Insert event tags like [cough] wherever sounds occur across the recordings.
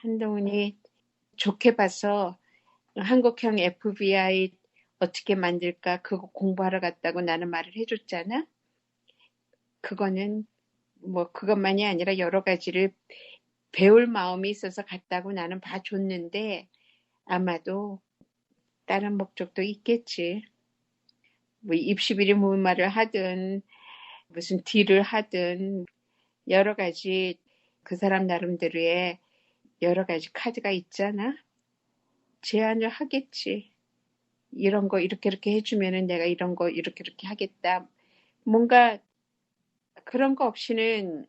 한동훈이 좋게 봐서 한국형 FBI 어떻게 만들까 그거 공부하러 갔다고 나는 말을 해줬잖아. 그거는 뭐 그것만이 아니라 여러 가지를 배울 마음이 있어서 갔다고 나는 봐줬는데 아마도 다른 목적도 있겠지. 뭐 입시비리 무말을 하든 무슨 딜을 하든 여러 가지 그 사람 나름대로의 여러 가지 카드가 있잖아. 제안을 하겠지. 이런 거 이렇게 이렇게 해주면은 내가 이런 거 이렇게 이렇게 하겠다. 뭔가 그런 거 없이는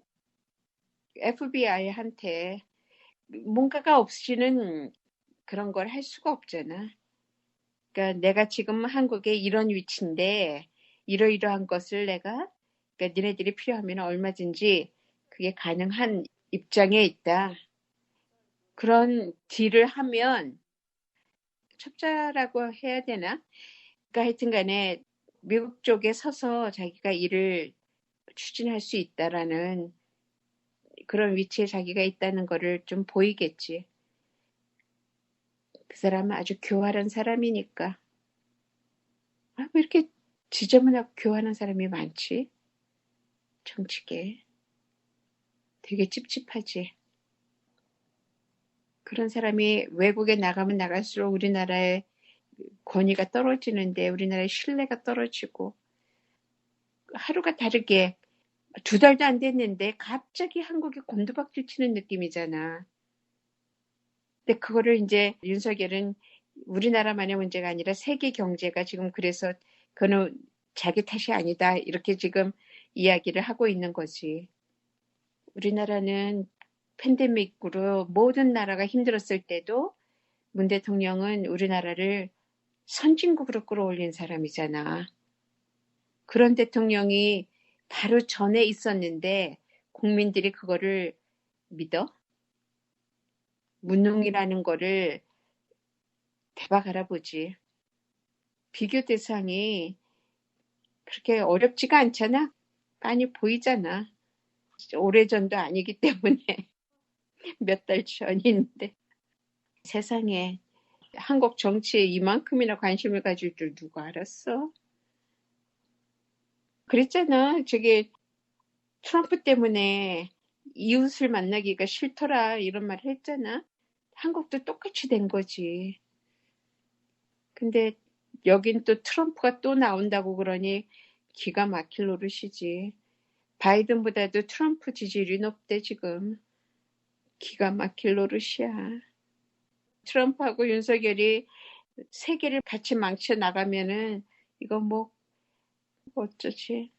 FBI한테 뭔가가 없이는 그런 걸 할 수가 없잖아. 그러니까 내가 지금 한국에 이런 위치인데 이러이러한 것을 내가 그러니까 니네들이 필요하면 얼마든지 그게 가능한 입장에 있다. 그런 딜을 하면 첩자라고 해야 되나? 그러니까 하여튼 간에 미국 쪽에 서서 자기가 일을 추진할 수 있다라는 그런 위치에 자기가 있다는 거를 좀 보이겠지. 그 사람은 아주 교활한 사람이니까. 아, 왜 이렇게 지저분하고 교활한 사람이 많지? 정치계. 되게 찝찝하지. 그런 사람이 외국에 나가면 나갈수록 우리나라의 권위가 떨어지는데 우리나라의 신뢰가 떨어지고 하루가 다르게 두 달도 안 됐는데 갑자기 한국에 곤두박질 치는 느낌이잖아. 근데 그거를 이제 윤석열은 우리나라만의 문제가 아니라 세계 경제가 지금 그래서 그는 자기 탓이 아니다. 이렇게 지금 이야기를 하고 있는 거지. 우리나라는 팬데믹으로 모든 나라가 힘들었을 때도 문 대통령은 우리나라를 선진국으로 끌어올린 사람이잖아. 그런 대통령이 바로 전에 있었는데 국민들이 그거를 믿어? 무능이라는 거를 대박 알아보지. 비교 대상이 그렇게 어렵지가 않잖아. 많이 보이잖아. 오래전도 아니기 [laughs] 때문에 [laughs] 몇 달 전인데 세상에 한국 정치에 이만큼이나 관심을 가질 줄 누가 알았어? 그랬잖아. 저게 트럼프 때문에 이웃을 만나기가 싫더라 이런 말을 했잖아. 한국도 똑같이 된 거지. 근데 여긴 또 트럼프가 또 나온다고 그러니 기가 막힐 노릇이지. 바이든보다도 트럼프 지지율이 높대 지금. 기가 막힐 노릇이야. 트럼프하고 윤석열이 세계를 같이 망쳐 나가면은 이거 뭐 어쩌지?